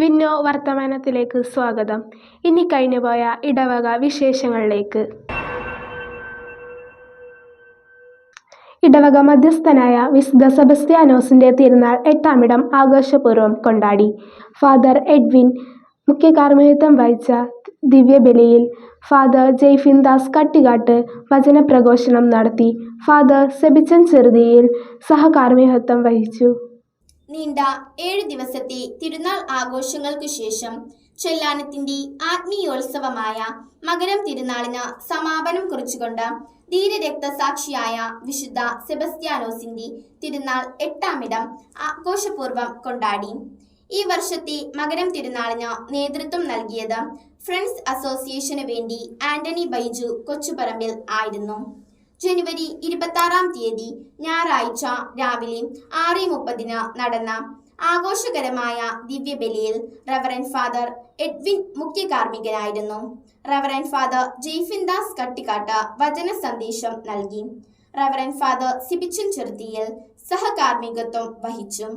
വിന്നോ വർത്തമാനത്തിലേക്ക് സ്വാഗതം. ഇനി കഴിഞ്ഞുപോയ ഇടവക വിശേഷങ്ങളിലേക്ക്. ഇടവക മധ്യസ്ഥനായ വിശുദ്ധ സെബസ്ത്യാനോസിന്റെ തിരുനാൾ എട്ടാമിടം ആഘോഷപൂർവം കൊണ്ടാടി. ഫാദർ എഡ്വിൻ മുഖ്യ കാർമ്മികത്വം വഹിച്ച ദിവ്യബലിയിൽ ഫാദർ ജെയ്ഫിൻ ദാസ് കട്ടികാട്ട് വചനപ്രഘോഷണം നടത്തി. ഫാദർ സെബിച്ചൻ ചെറുതിയിൽ സഹകാർമ്മികത്വം വഹിച്ചു. നീണ്ട ഏഴ് ദിവസത്തെ തിരുനാൾ ആഘോഷങ്ങൾക്കു ശേഷം ചെല്ലാനത്തിന്റെ ആത്മീയോത്സവമായ മകരം തിരുനാളിന് സമാപനം കുറിച്ചുകൊണ്ട് ധീരരക്തസാക്ഷിയായ വിശുദ്ധ സെബസ്ത്യാനോസിന്റെ തിരുനാൾ എട്ടാമിടം ആഘോഷപൂർവം കൊണ്ടാടി. ഈ വർഷത്തെ മകരം തിരുനാളിന് നേതൃത്വം നൽകിയത് ഫ്രണ്ട്സ് അസോസിയേഷന് വേണ്ടി ആന്റണി ബൈജു കൊച്ചുപറമ്പിൽ ആയിരുന്നു. ജനുവരി ഇരുപത്തി തീയതി ഞായറാഴ്ച രാവിലെ ആറ് മുപ്പതിന് നടന്ന ആഘോഷകരമായ ദിവ്യബലിയിൽ റവറൻ ഫാദർ എഡ്വിൻ മുഖ്യ കാർമ്മികനായിരുന്നു റവറൻ ഫാദർ ജെയ്ഫിൻ ദാസ് കട്ടിക്കാട്ട് വചന സന്ദേശം നൽകി. റവറൻ ഫാദർ സിബിച്ചൻ ചെറുത്തിയിൽ സഹകാർമ്മികത്വം വഹിച്ചു.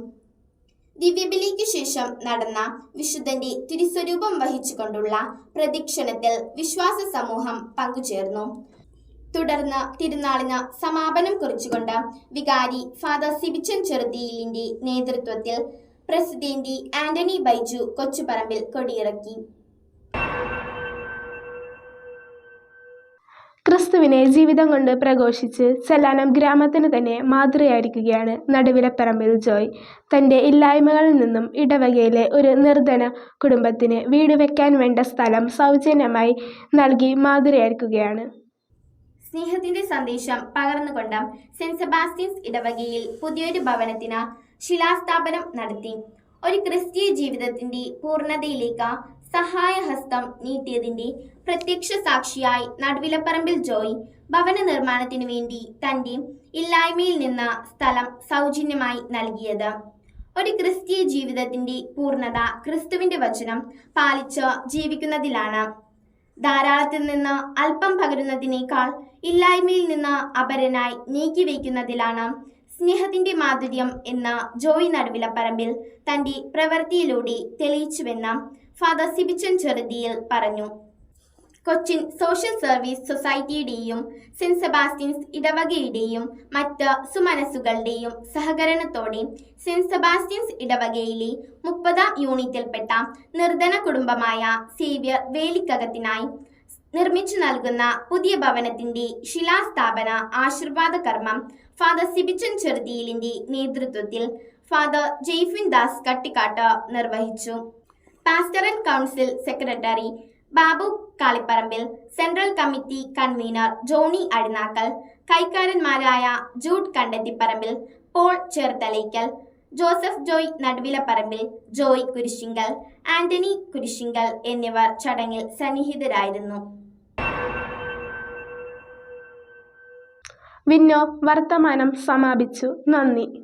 ദിവ്യബലിക്ക് ശേഷം നടന്ന വിശുദ്ധന്റെ തിരുസ്വരൂപം വഹിച്ചുകൊണ്ടുള്ള പ്രദക്ഷിണത്തിൽ വിശ്വാസ സമൂഹം പങ്കുചേർന്നു. തുടർന്ന് തിരുനാളിന് സമാപനം കുറിച്ചുകൊണ്ട് വികാരി ഫാദർ സിബിച്ചൻ ചെറുതിയിലിന്റെ നേതൃത്വത്തിൽ പ്രസിഡന്റ് ആന്റണി ബൈജു കൊച്ചുപറമ്പിൽ കൊടിയിറക്കി. ക്രിസ്തുവിനെ ജീവിതം കൊണ്ട് പ്രഘോഷിച്ച് ചെല്ലാനം ഗ്രാമത്തിന് തന്നെ മാതൃയായിരിക്കുകയാണ് നടുവിലപ്പറമ്പിൽ ജോയ്. തന്റെ ഇല്ലായ്മകളിൽ നിന്നും ഇടവകയിലെ ഒരു നിർധന കുടുംബത്തിന് വീട് വെക്കാൻ വേണ്ട സ്ഥലം സൗജന്യമായി നൽകി മാതൃകയായിരിക്കുകയാണ് സ്നേഹത്തിന്റെ സന്ദേശം പകർന്നുകൊണ്ട് സെന്റ് സെബാസ്റ്റ്യൻസ് ഇടവകയിൽ പുതിയൊരു ഭവനത്തിന് ശിലാസ്ഥാപനം നടത്തി. ഒരു ക്രിസ്തീയ ജീവിതത്തിന്റെ പൂർണതയിലേക്ക് സഹായഹസ്തം നീട്ടിയതിന്റെ പ്രത്യക്ഷ സാക്ഷിയായി നടുവിലപ്പറമ്പിൽ ജോയ് ഭവന നിർമ്മാണത്തിനു വേണ്ടി തന്റെ ഇല്ലായ്മയിൽ നിന്ന് സ്ഥലം സൗജന്യമായി നൽകിയത്. ഒരു ക്രിസ്തീയ ജീവിതത്തിന്റെ പൂർണത ക്രിസ്തുവിന്റെ വചനം പാലിച്ച് ജീവിക്കുന്നതിലാണ്. ധാരാളത്തിൽ നിന്ന് അല്പം പകരുന്നതിനേക്കാൾ ഇല്ലായ്മയിൽ നിന്ന് അപരനായി നീക്കിവയ്ക്കുന്നതിലാണ് സ്നേഹത്തിന്റെ മാധുര്യം എന്ന ജോയി നടുവിലപ്പറമ്പിൽ തന്റെ പ്രവൃത്തിയിലൂടെ തെളിയിച്ചുവെന്ന് ഫാദർ സിബിച്ചൻ ചെറുതിയിൽ പറഞ്ഞു. കൊച്ചിൻ സോഷ്യൽ സർവീസ് സൊസൈറ്റിയുടെയും സെന്റ് സെബാസ്റ്റ്യൻസ് ഇടവകയുടെയും മറ്റ് സുമനസ്സുകളുടെയും സഹകരണത്തോടെ സെന്റ് സെബാസ്റ്റ്യൻസ് ഇടവകയിലെ മുപ്പതാം യൂണിറ്റിൽപ്പെട്ട നിർധന കുടുംബമായ സേവ്യർ വേലിക്കകത്തിനായി നിർമ്മിച്ചു നൽകുന്ന പുതിയ ഭവനത്തിന്റെ ശിലാസ്ഥാപന ആശീർവാദ കർമ്മം ഫാദർ സിബിച്ചൻ ചെറുതിയിലിന്റെ നേതൃത്വത്തിൽ ഫാദർ ജെയ്ഫിൻ ദാസ് കട്ടിക്കാട്ട് നിർവഹിച്ചു. Pastoral council secretary Babu Kalipparambil central committee convener Johnny Adinakkal കൈക്കാരന്മാരായ Jude Kandethipparambil Paul Cherthalaykkal Joseph Joy Naduvilapparambil Joy Kurisingal Antony Kurisingal എന്നിവർ ചടങ്ങിൽ സന്നിഹിതരായിരുന്നു. വിന്നോ വർത്തമാനം സമാപിച്ചു. നന്ദി.